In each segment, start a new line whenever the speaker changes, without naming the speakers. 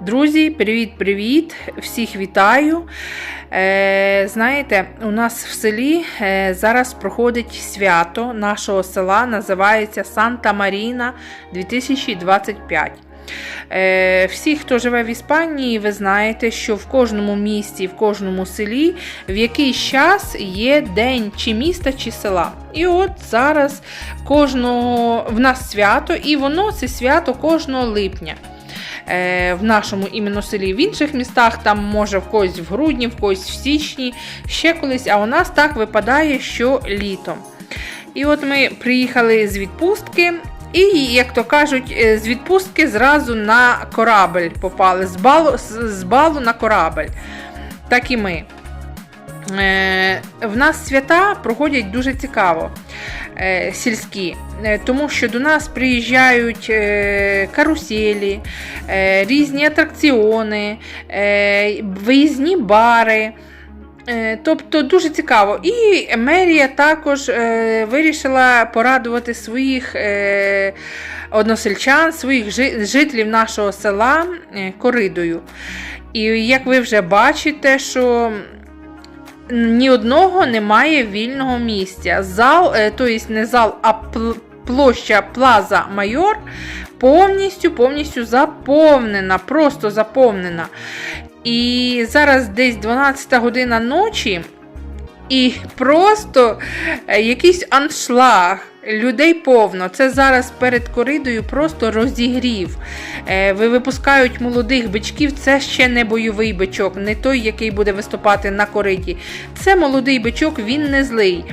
Друзі, привіт-привіт! Всіх вітаю. Е, знаєте, у нас в селі е, зараз проходить свято нашого села, називається Санта Маріна 2025. Е, всі, хто живе в Іспанії, ви знаєте, що в кожному місті, в кожному селі в якийсь час є день чи міста, чи села. І от зараз кожного в нас свято, і воно це свято кожного липня. Е, в нашому іменно селі. В інших містах там може в когось в грудні, в когось в січні, ще колись, а у нас так випадає, що літом. І от ми приїхали з відпустки. І, як то кажуть, е, з відпустки зразу на корабель попали, з балу, з- балу на корабель. Так і ми. Е, в нас свята проходять дуже цікаво сільські, е, тому що до нас приїжджають е, каруселі, е, різні атракціони, е, виїзні бари. Е, Тобто дуже цікаво. І мерія також е, вирішила порадувати своїх е, односельчан, своїх жителів нашого села е, коридою. І як ви вже бачите, що ні одного немає вільного місця. Зал, тобто не зал, а площа Плаза Майор повністю повністю заповнена, просто заповнена. І зараз десь 12 година ночі, і просто е, якийсь аншлаг. Людей повно. Це зараз перед коридою просто розігрів. Е, ви випускають молодих бичків. Це ще не бойовий бичок, не той, який буде виступати на кориді. Це молодий бичок, він не злий.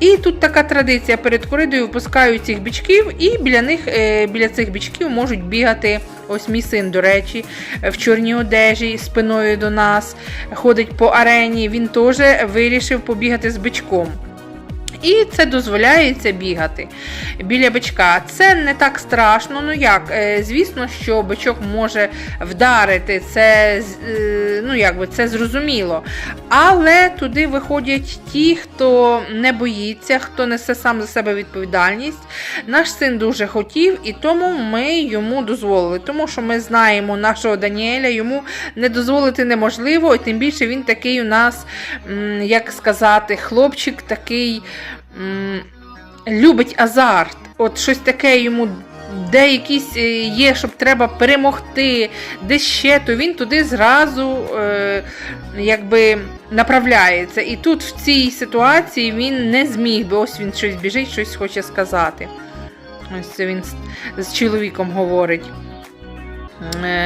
І тут така традиція перед коридою випускають цих бичків, і біля них, е, біля цих бичків можуть бігати. Ось мій син, до речі, в чорній одежі, спиною до нас, ходить по арені. Він теж вирішив побігати з бичком. І це дозволяється бігати біля бичка. Це не так страшно. Ну як, е, звісно, що бичок може вдарити, це, е, ну, якби, це зрозуміло. Але туди виходять ті, хто не боїться, хто несе сам за себе відповідальність. Наш син дуже хотів, і тому ми йому дозволили. Тому що ми знаємо нашого Даніеля, йому не дозволити неможливо, і тим більше він такий у нас, як сказати, хлопчик такий любить азарт. От щось таке йому. Де якісь е, є, щоб треба перемогти, де ще, то він туди зразу е, якби направляється. І тут в цій ситуації він не зміг би, ось він щось біжить, щось хоче сказати. Ось це він з чоловіком говорить. Е,